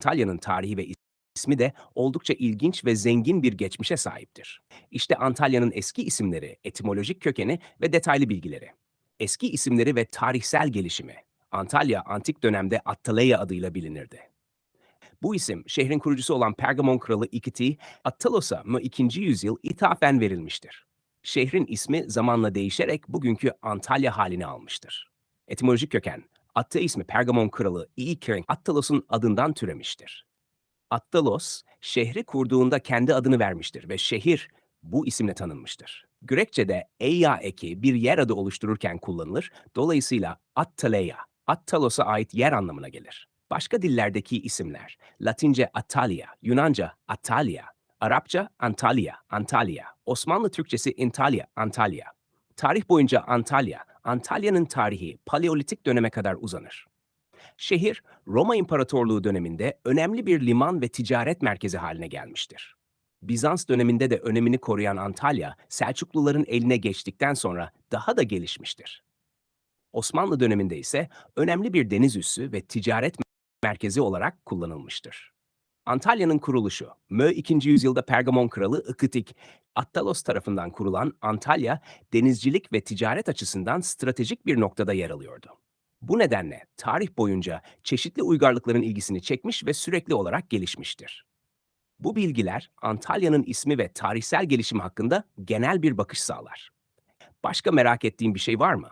Antalya'nın tarihi ve ismi de oldukça ilginç ve zengin bir geçmişe sahiptir. İşte Antalya'nın eski isimleri, etimolojik kökeni ve detaylı bilgileri. Eski isimleri ve tarihsel gelişimi. Antalya antik dönemde Attaleya adıyla bilinirdi. Bu isim şehrin kurucusu olan Pergamon kralı İkiti Attalos'a mı 2. yüzyıl ithafen verilmiştir. Şehrin ismi zamanla değişerek bugünkü Antalya halini almıştır. Etimolojik köken, Atta ismi Pergamon kralı İkiring Attalos'un adından türemiştir. Attalos, şehri kurduğunda kendi adını vermiştir ve şehir bu isimle tanınmıştır. Grekçe'de eya eki bir yer adı oluştururken kullanılır, dolayısıyla Attaleya, Attalos'a ait yer anlamına gelir. Başka dillerdeki isimler, Latince Atalia, Yunanca Atalia, Arapça Antalya, Antalya, Osmanlı Türkçesi Intalya, Antalya. Tarih boyunca Antalya, Antalya'nın tarihi Paleolitik döneme kadar uzanır. Şehir, Roma İmparatorluğu döneminde önemli bir liman ve ticaret merkezi haline gelmiştir. Bizans döneminde de önemini koruyan Antalya, Selçukluların eline geçtikten sonra daha da gelişmiştir. Osmanlı döneminde ise önemli bir deniz üssü ve ticaret merkezi olarak kullanılmıştır. Antalya'nın kuruluşu, Mö 2. yüzyılda Pergamon kralı Ikıtik, Attalos tarafından kurulan Antalya, denizcilik ve ticaret açısından stratejik bir noktada yer alıyordu. Bu nedenle tarih boyunca çeşitli uygarlıkların ilgisini çekmiş ve sürekli olarak gelişmiştir. Bu bilgiler Antalya'nın ismi ve tarihsel gelişimi hakkında genel bir bakış sağlar. Başka merak ettiğin bir şey var mı?